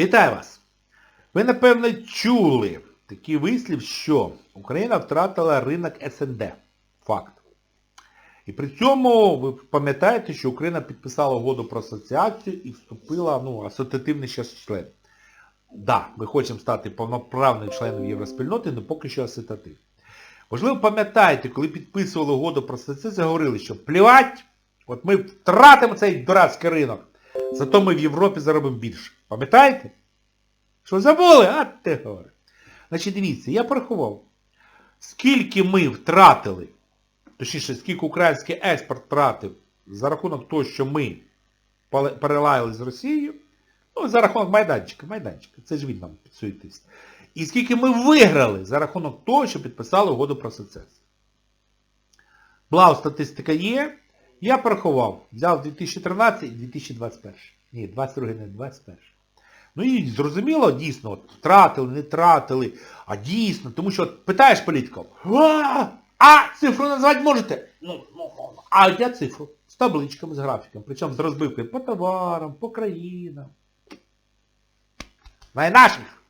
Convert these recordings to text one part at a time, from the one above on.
Вітаю вас! Ви, напевно, чули такий вислів, що Україна втратила ринок СНД. Факт. І при цьому ви пам'ятаєте, що Україна підписала угоду про асоціацію і вступила, ну, асоціативний ще член. Так, да, ми хочемо стати повноправним членом Євроспільноти, але поки що асоціатив. Можливо, пам'ятаєте, коли підписували угоду про асоціацію, говорили, що плівать, от ми втратимо цей дурацький ринок, зато ми в Європі заробимо більше. Пам'ятаєте? Що забули? А ти говориш. Значить, дивіться, я порахував, скільки ми втратили, точніше, скільки український експорт втратив за рахунок того, що ми перелаяли з Росією, ну, за рахунок майданчика, майданчика, це ж він нам підсуетився. І скільки ми виграли за рахунок того, що підписали угоду про асоціацію. Благо, статистика є. Я порахував. Взяв 2013 і 2021. Ні, 22 не 21. Ну і зрозуміло, дійсно, от, втратили, не втратили, а дійсно, тому що от, питаєш політиків, а, цифру назвати можете? Ну, ну, ну, а я цифру з табличками, з графіком, причому з розбивкою по товарам, по країнам. Знає наших.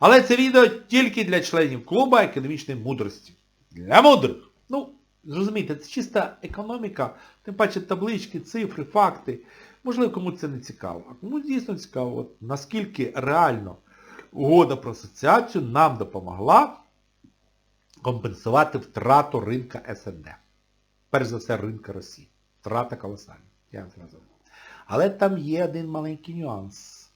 Але це відео тільки для членів клуба економічної мудрості. Для мудрих. Ну, зрозумійте, це чиста економіка, тим паче таблички, цифри, факти. Можливо, комусь це не цікаво. А комусь дійсно цікаво, от, наскільки реально угода про асоціацію нам допомогла компенсувати втрату ринка СНД. Перш за все, ринка Росії. Втрата колосальна. Я вам зразу. Але там є один маленький нюанс.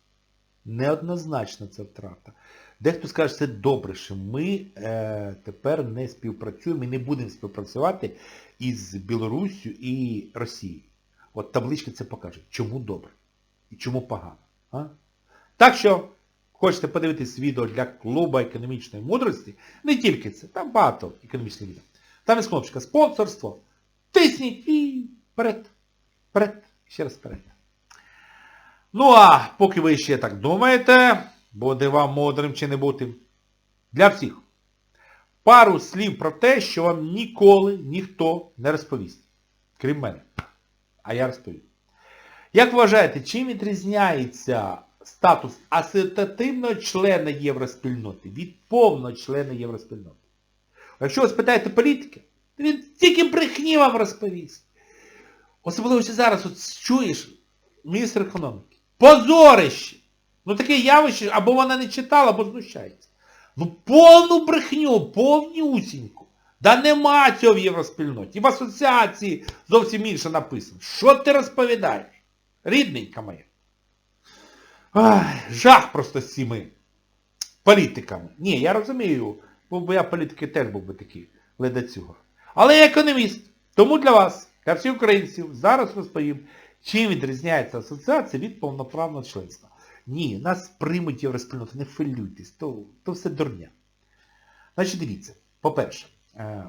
Неоднозначна ця втрата. Дехто скаже, що це добре, що ми е, тепер не співпрацюємо і не будемо співпрацювати із Білоруссю і Росією. От таблички це покаже. Чому добре і чому погано. А? Так що, хочете подивитись відео для клубу економічної мудрості, не тільки це, там багато економічних відео. Там є кнопочка спонсорство. Тисніть і вперед. Вперед. Ще раз вперед. Ну а поки ви ще так думаєте, буде вам мудрим чи не бути, для всіх. Пару слів про те, що вам ніколи ніхто не розповість. Крім мене. А я розповім. Як вважаєте, чим відрізняється статус асоціативного члена Євроспільноти від повного члена Євроспільноти? Якщо ви спитаєте політики, то він тільки брехні вам розповість. Особливо що зараз от чуєш міністр економіки. Позорище! Ну таке явище, або вона не читала, або знущається. Ну повну брехню, повнюсіньку. Да нема цього в євроспільноті. В асоціації зовсім інше написано. Що ти розповідаєш? Рідненька моя. Ай, жах просто з цими політиками. Ні, я розумію, би я політики теж був би такий ледацюга. Але я економіст. Тому для вас, для всіх українців, зараз розповім, чим відрізняється асоціація від повноправного членства. Ні, нас приймуть євроспільноти, не хвилюйтесь, то, то все дурня. Значить, дивіться, по-перше,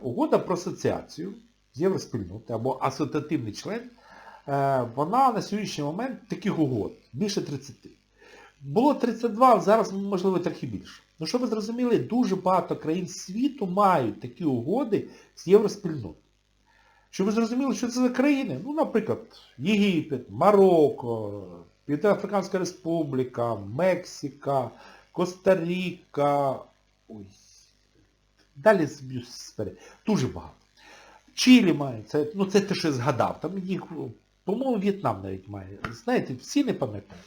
угода про асоціацію з євроспільноти або асоціативний член, е, вона на сьогоднішній момент таких угод більше 30. Було 32, зараз можливо трохи більше. Ну щоб ви зрозуміли, дуже багато країн світу мають такі угоди з євроспільнотою. Щоб ви зрозуміли, що це за країни? Ну, наприклад, Єгипет, Марокко, Південно-Африканська Республіка, Мексика, Коста-Ріка. Ой. Далі сперед. Дуже багато. Чилі має, це, ну це те, що я згадав. Там їх, по-моєму, В'єтнам навіть має. Знаєте, всі не пам'ятають.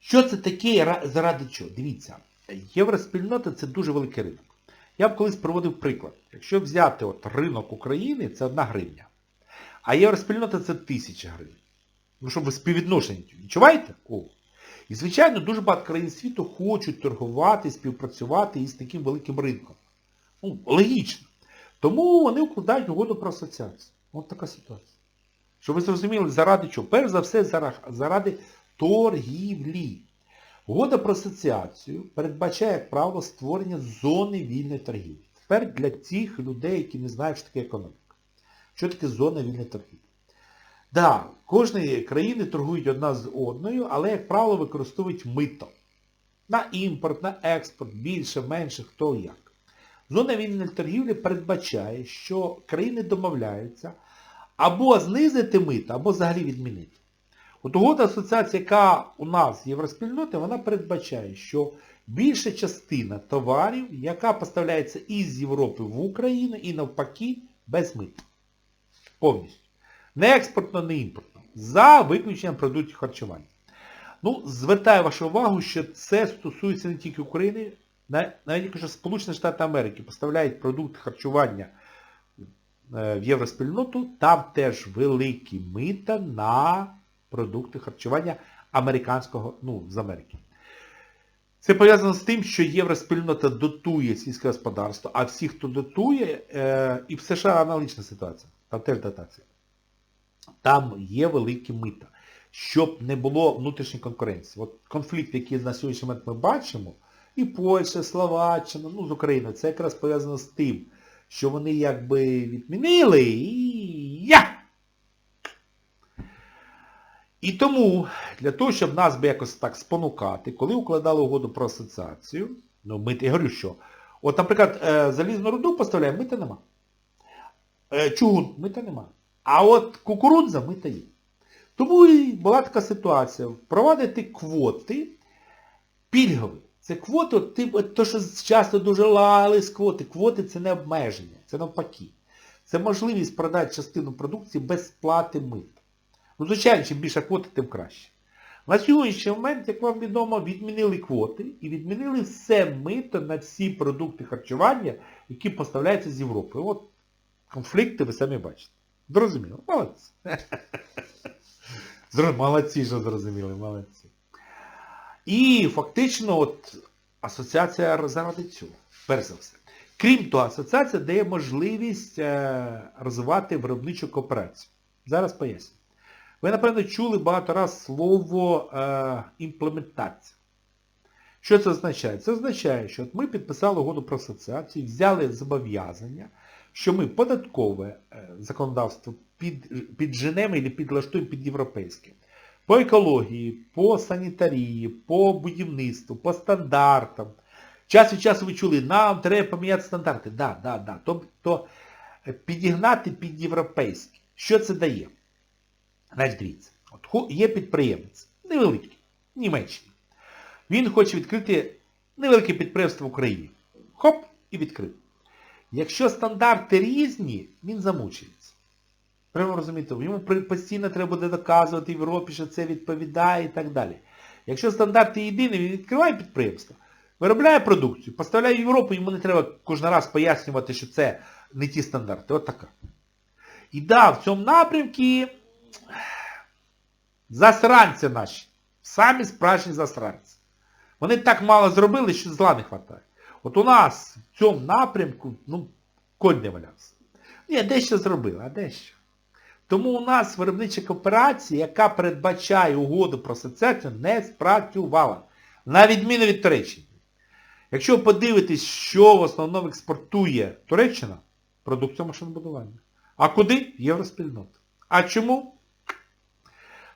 Що це таке, заради чого? Дивіться, євроспільнота це дуже великий ринок. Я б колись проводив приклад. Якщо взяти от ринок України, це одна гривня. А євроспільнота це тисяча гривень. Ну, щоб ви співвідношення відчуваєте? О. І, звичайно, дуже багато країн світу хочуть торгувати, співпрацювати із таким великим ринком. Ну, логічно. Тому вони укладають угоду про асоціацію. От така ситуація. Щоб ви зрозуміли, заради чого? Перш за все, зара- заради торгівлі. Угода про асоціацію передбачає, як правило, створення зони вільної торгівлі. Тепер для тих людей, які не знають, що таке економіка. Що таке зона вільної торгівлі? Да, кожні країни торгують одна з одною, але, як правило, використовують мито. На імпорт, на експорт, більше, менше, хто як. Зона вільної торгівлі передбачає, що країни домовляються або знизити мито, або взагалі відмінити. От угода асоціації, яка у нас євроспільноти, вона передбачає, що більша частина товарів, яка поставляється із Європи в Україну і навпаки без мита. Повністю. Не експортно, не імпортно. За виключенням продуктів харчування. Ну, звертаю вашу увагу, що це стосується не тільки України, навіть якщо Сполучені Штати Америки поставляють продукти харчування е, в євроспільноту, там теж великі мита на продукти харчування американського, ну, з Америки. Це пов'язано з тим, що євроспільнота дотує сільське господарство, а всі, хто дотує, е, і в США аналогічна ситуація. Там теж дотація. Там є великі мита. Щоб не було внутрішньої конкуренції. От конфлікт, який на сьогоднішній момент ми бачимо, і Польща, Словаччина, ну з Україною, це якраз пов'язано з тим, що вони якби відмінили і я! І тому, для того, щоб нас би якось так спонукати, коли укладали угоду про асоціацію, ну ми я говорю, що, от, наприклад, е, залізну руду поставляємо, мита нема. Е, Чугун, мита нема. А от кукурудза мита є. Тому і була така ситуація. Впровадити квоти пільгові. Це квоти, от, то, що часто дуже лали з квоти. Квоти це не обмеження, це навпаки. Це можливість продати частину продукції без сплати мита. Ну, звичайно, чим більше квоти, тим краще. На сьогоднішній момент, як вам відомо, відмінили квоти і відмінили все мито на всі продукти харчування, які поставляються з Європи. От конфлікти ви самі бачите. Зрозуміло. Молодці. Молодці, що зрозуміли, молодці. І фактично от асоціація заради цього, перш за все. Крім того, асоціація дає можливість е, розвивати виробничу кооперацію. Зараз поясню. Ви, напевно, чули багато раз слово е, імплементація. Що це означає? Це означає, що от ми підписали угоду про асоціацію, взяли зобов'язання, що ми податкове е, законодавство під, підженемо і підлаштуємо під європейське. По екології, по санітарії, по будівництву, по стандартам. Час від часу ви чули, нам треба поміняти стандарти. Да, да, да. Тобто підігнати під європейське. Що це дає? Значить, дивіться, от є підприємець, невеликий, Німеччині. Він хоче відкрити невелике підприємство в Україні. Хоп, і відкрив. Якщо стандарти різні, він замучується. Треба розуміти, йому постійно треба буде доказувати Європі, що це відповідає і так далі. Якщо стандарти єдині, він відкриває підприємство, виробляє продукцію, поставляє в Європу, йому не треба кожен раз пояснювати, що це не ті стандарти. От така. І да, в цьому напрямку засранці наші. Самі справжні засранці. Вони так мало зробили, що зла не вистачає. От у нас в цьому напрямку, ну, конь не валявся. Ні, дещо зробили, а дещо. Тому у нас виробнича кооперація, яка передбачає угоду про асоціацію, не спрацювала. На відміну від Туреччини. Якщо ви подивитесь, що в основному експортує Туреччина, продукція машинобудування. А куди? Євроспільнота. А чому?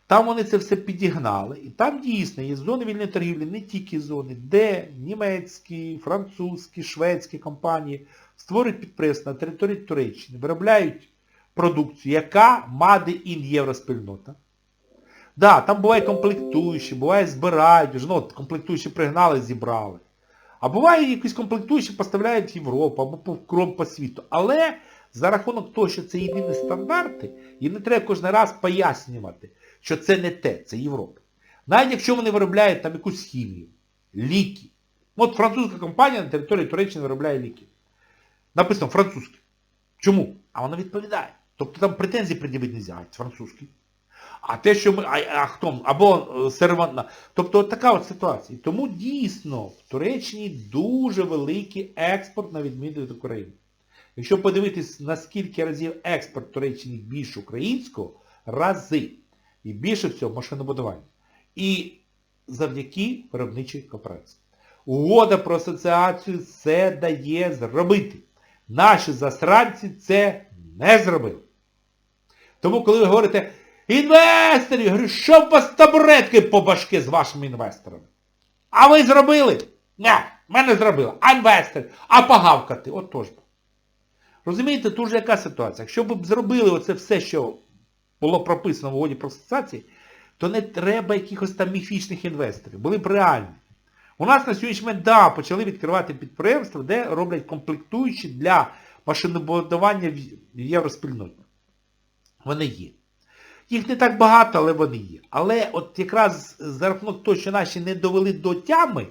Там вони це все підігнали. І там дійсно є зони вільної торгівлі, не тільки зони, де німецькі, французькі, шведські компанії створюють підприємства на території Туреччини, виробляють продукцію, яка маде ін євроспільнота. Да, там буває комплектуючі, буває збирають, вже, ну, комплектуючі пригнали, зібрали. А буває якісь комплектуючі поставляють в Європу або по кром по світу. Але за рахунок того, що це єдині стандарти, їм не треба кожен раз пояснювати, що це не те, це Європа. Навіть якщо вони виробляють там якусь хімію, ліки. От французька компанія на території Туреччини виробляє ліки. Написано французькі. Чому? А вона відповідає. Тобто там претензій пред'явити не можна, французький. А те, що ми, а, а хто, або е, серванна. Тобто от така от ситуація. Тому дійсно в Туреччині дуже великий експорт на відміну від України. Якщо подивитись, наскільки разів експорт Туреччини більше українського, рази. І більше всього машинобудування. І завдяки виробничій кооперації. Угода про асоціацію це дає зробити. Наші засранці це не зробили. Тому коли ви говорите, інвесторів, говорю, що у вас табуретки по башки з вашими інвесторами? А ви зробили? Не зробили. А інвестори? А погавкати? От тож. Розумієте, тут же яка ситуація? Якщо б зробили оце все, що було прописано в угоді про асоціації, то не треба якихось там міфічних інвесторів. Були б реальні. У нас на сьогоднішній момент, да, почали відкривати підприємства, де роблять комплектуючі для машинобудування в євроспільноті. Вони є. Їх не так багато, але вони є. Але от якраз за рахунок того, що наші не довели до тями,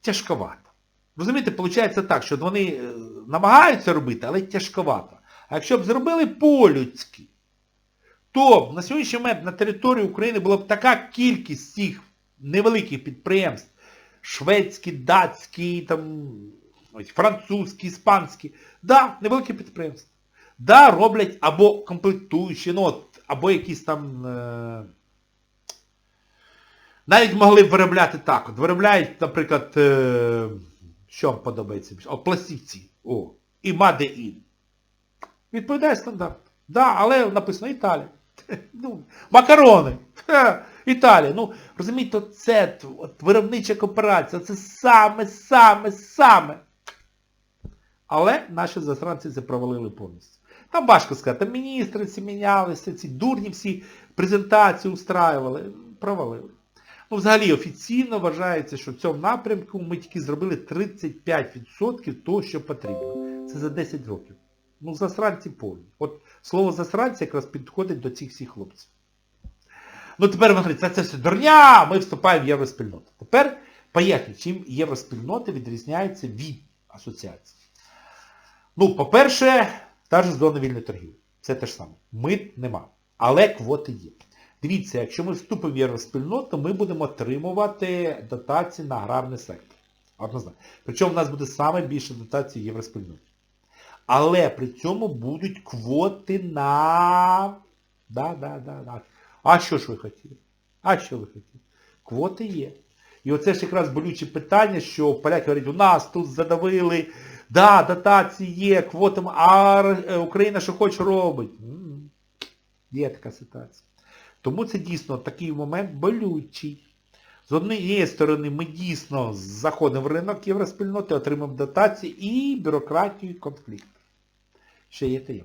тяжковато. Розумієте, виходить так, що вони е, намагаються робити, але тяжковато. А якщо б зробили по-людськи, то на сьогоднішній момент на території України була б така кількість цих невеликих підприємств, шведські, датські, там, французькі, іспанські, да, невеликі підприємства. Да, роблять або комплектуючі, ну, от, або якісь там... Е... Навіть могли б виробляти так. От виробляють, наприклад, е... що вам подобається більше? О, пластівці. О, і Made in. Відповідає стандарт. Да, але написано Італія. Ну, макарони. Італія. Ну, розумієте, це от, виробнича кооперація, це саме, саме, саме. Але наші засранці це провалили повністю. Там важко сказати, там міністри ці мінялися, ці дурні всі презентації устраювали. Провалили. Ну, взагалі, офіційно вважається, що в цьому напрямку ми тільки зробили 35% того, що потрібно. Це за 10 років. Ну, засранці повні. От слово засранці якраз підходить до цих всіх хлопців. Ну тепер ви говорите, це, це все дурня, ми вступаємо в євроспільноту. Тепер поясню, чим євроспільнота відрізняється від асоціації. Ну, по-перше, та ж зона вільної торгівлі. Це те ж саме. Мит нема. Але квоти є. Дивіться, якщо ми вступимо в євроспільноту, ми будемо отримувати дотації на аграрний сектор. Однозначно. Причому в нас буде саме більше дотацій в євроспільноті. Але при цьому будуть квоти на... Да, да, да, да. А що ж ви хотіли? А що ви хотіли? Квоти є. І оце ж якраз болюче питання, що поляки говорять, у нас тут задавили, да, дотації є, квотами, а е, Україна що хоче робить. Є така ситуація. Тому це дійсно такий момент болючий. З однієї сторони, ми дійсно заходимо в ринок євроспільноти, отримаємо дотації і бюрократію, і конфлікт. Ще є те є.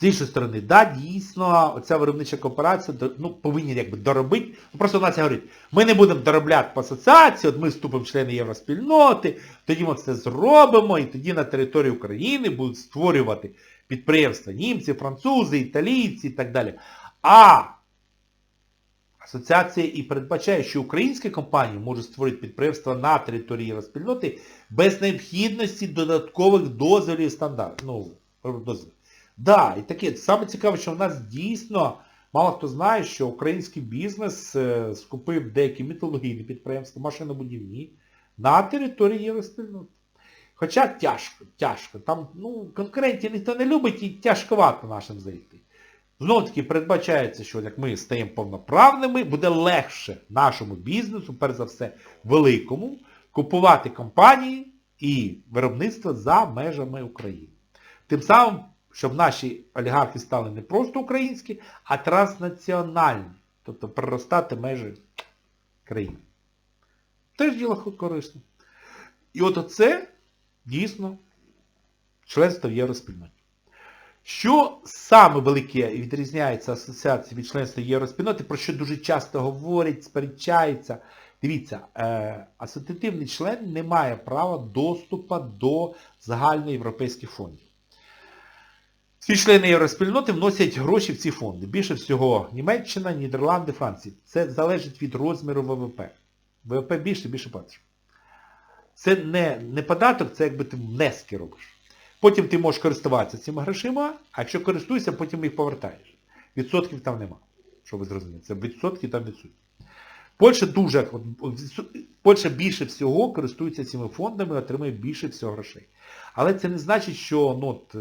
З іншої сторони, да, дійсно, оця виробнича кооперація ну, повинні якби доробити. Ну, просто нація говорить, ми не будемо доробляти по асоціації, от ми вступимо в члени євроспільноти, тоді ми це зробимо, і тоді на території України будуть створювати підприємства німці, французи, італійці і так далі. А асоціація і передбачає, що українські компанії можуть створити підприємства на території євроспільноти без необхідності додаткових дозволів стандартів. Ну, дозволів. Да, і таке, саме цікаве, що в нас дійсно, мало хто знає, що український бізнес е, скупив деякі металургійні підприємства, машинобудівні на території євроспільноти. Хоча тяжко, тяжко. Там, ну, конкурентів ніхто не любить і тяжковато нашим зайти. Знову таки передбачається, що як ми стаємо повноправними, буде легше нашому бізнесу, перш за все, великому, купувати компанії і виробництво за межами України. Тим самим, щоб наші олігархи стали не просто українські, а транснаціональні. Тобто проростати межі країни. Теж діло корисне. І от оце дійсно членство в євроспільноті. Що саме велике відрізняється асоціація від членства євроспільноти, про що дуже часто говорять, сперечаються. Дивіться, е, асоціативний член не має права доступу до загальноєвропейських фондів. Всі члени євроспільноти вносять гроші в ці фонди. Більше всього Німеччина, Нідерланди, Франція. Це залежить від розміру ВВП. ВВП більше, більше платиш. Це не, не податок, це якби ти внески робиш. Потім ти можеш користуватися цими грошима, а якщо користуєшся, потім їх повертаєш. Відсотків там нема. Що ви зрозуміли? Це відсотки там відсутні. Польща дуже, Польща більше всього користується цими фондами, отримує більше всього грошей. Але це не значить, що ну, от, е,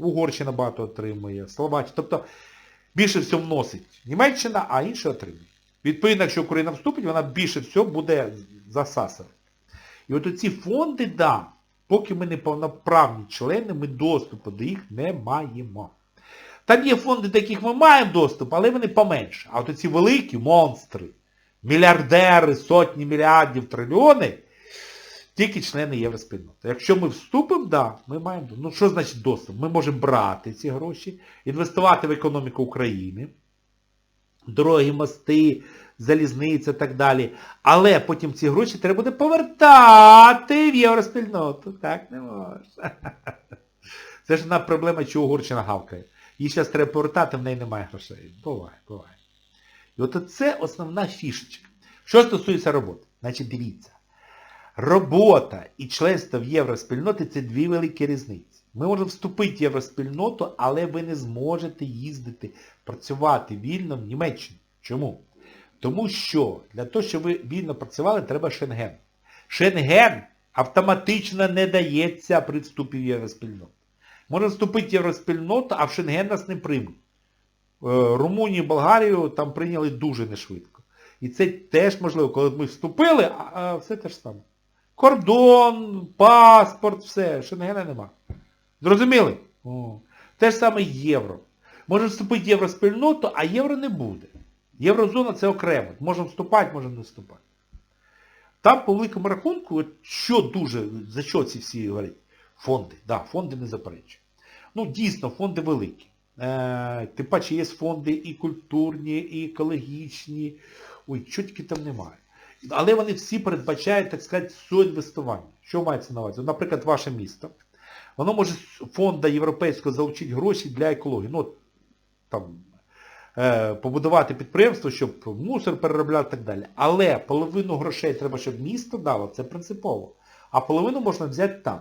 Угорщина багато отримує, Словаччина. Тобто більше всього вносить Німеччина, а інше отримує. Відповідно, якщо Україна вступить, вона більше всього буде засасувати. І от оці фонди, да, поки ми не повноправні члени, ми доступу до їх не маємо. Там є фонди, до яких ми маємо доступ, але вони поменше. А от оці великі монстри, мільярдери, сотні мільярдів, трильйони, тільки члени євроспільноти. Якщо ми вступимо, да, ми маємо. Ну що значить доступ? Ми можемо брати ці гроші, інвестувати в економіку України. дороги, мости, залізниця і так далі. Але потім ці гроші треба буде повертати в євроспільноту. Так не можна. Це ж одна проблема, чого Угорщина гавкає. Їй зараз треба повертати, в неї немає грошей. Буває, буває. І от це основна фішечка. Що стосується роботи, значить дивіться. Робота і членство в євроспільноті це дві великі різниці. Ми можемо вступити в євроспільноту, але ви не зможете їздити, працювати вільно в Німеччині. Чому? Тому що для того, щоб ви вільно працювали, треба Шенген. Шенген автоматично не дається при вступі в євроспільноту. Можна вступити в євроспільноту, а в Шенген нас не приймуть. Е, Румунію, Болгарію там прийняли дуже нешвидко. І це теж можливо, коли ми вступили, а все те ж саме. Кордон, паспорт, все, Шенгена нема. Зрозуміли? О. Те ж саме євро. Може вступити в євроспільноту, а євро не буде. Єврозона це окремо. Можемо вступати, можемо не вступати. Там по великому рахунку, що дуже, за що ці всі говорять? Фонди. Да, фонди не заперечують. Ну, дійсно, фонди великі. Е, тим паче є фонди і культурні, і екологічні. Ой, чого тільки там немає. Але вони всі передбачають, так сказати, соінвестування. Що мається на увазі? Наприклад, ваше місто. Воно може з фонду європейського залучити гроші для екології. Ну, там, побудувати підприємство, щоб мусор переробляти і так далі. Але половину грошей треба, щоб місто дало, це принципово. А половину можна взяти там.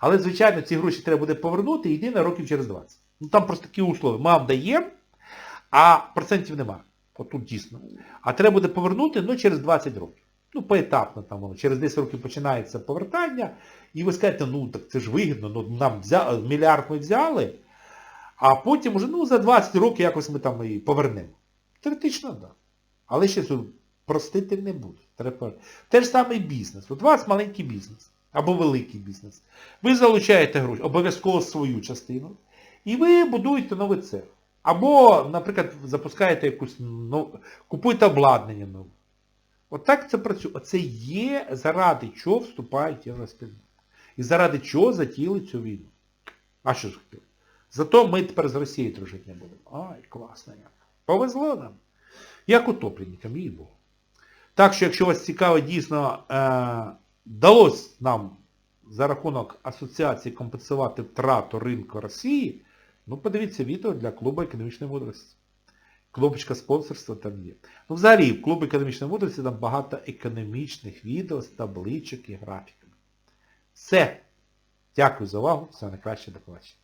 Але, звичайно, ці гроші треба буде повернути і йти на років через 20. Ну там просто такі услови. Ми вам даємо, а процентів немає. Отут дійсно. А треба буде повернути ну, через 20 років. Ну, поетапно там воно. Через 10 років починається повертання, і ви скажете, ну так це ж вигідно, ну нам взя... мільярд ми взяли, а потім уже ну, за 20 років якось ми там і повернемо. Теоретично, так. Да. Але ще тут простити не буде. Треба... Те ж саме бізнес. От у вас маленький бізнес або великий бізнес. Ви залучаєте гроші, обов'язково свою частину, і ви будуєте новий цех. Або, наприклад, запускаєте якусь, ну, купуєте обладнання нове. Отак це працює. Оце є заради чого вступають в євроспільноту. І заради чого затіяли цю війну. А що ж хотіли? Зато ми тепер з Росією дружити не будемо. Ай, класно як. Повезло нам. Як утопленникам, їй Богу. Так що, якщо вас цікавить дійсно, е, вдалося нам за рахунок асоціації компенсувати втрату ринку Росії, ну подивіться відео для клубу економічної мудрості. Кнопочка спонсорства там є. Ну взагалі, в клубу економічної мудрості там багато економічних відео з табличок і графіками. Все. Дякую за увагу. Все найкраще до побачення.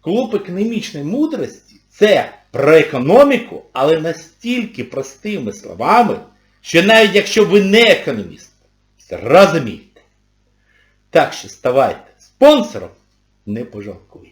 Клуб економічної мудрості це про економіку, але настільки простими словами, що навіть якщо ви не економіст, зрозумійте. Так що ставайте спонсором, не пожалкуйте.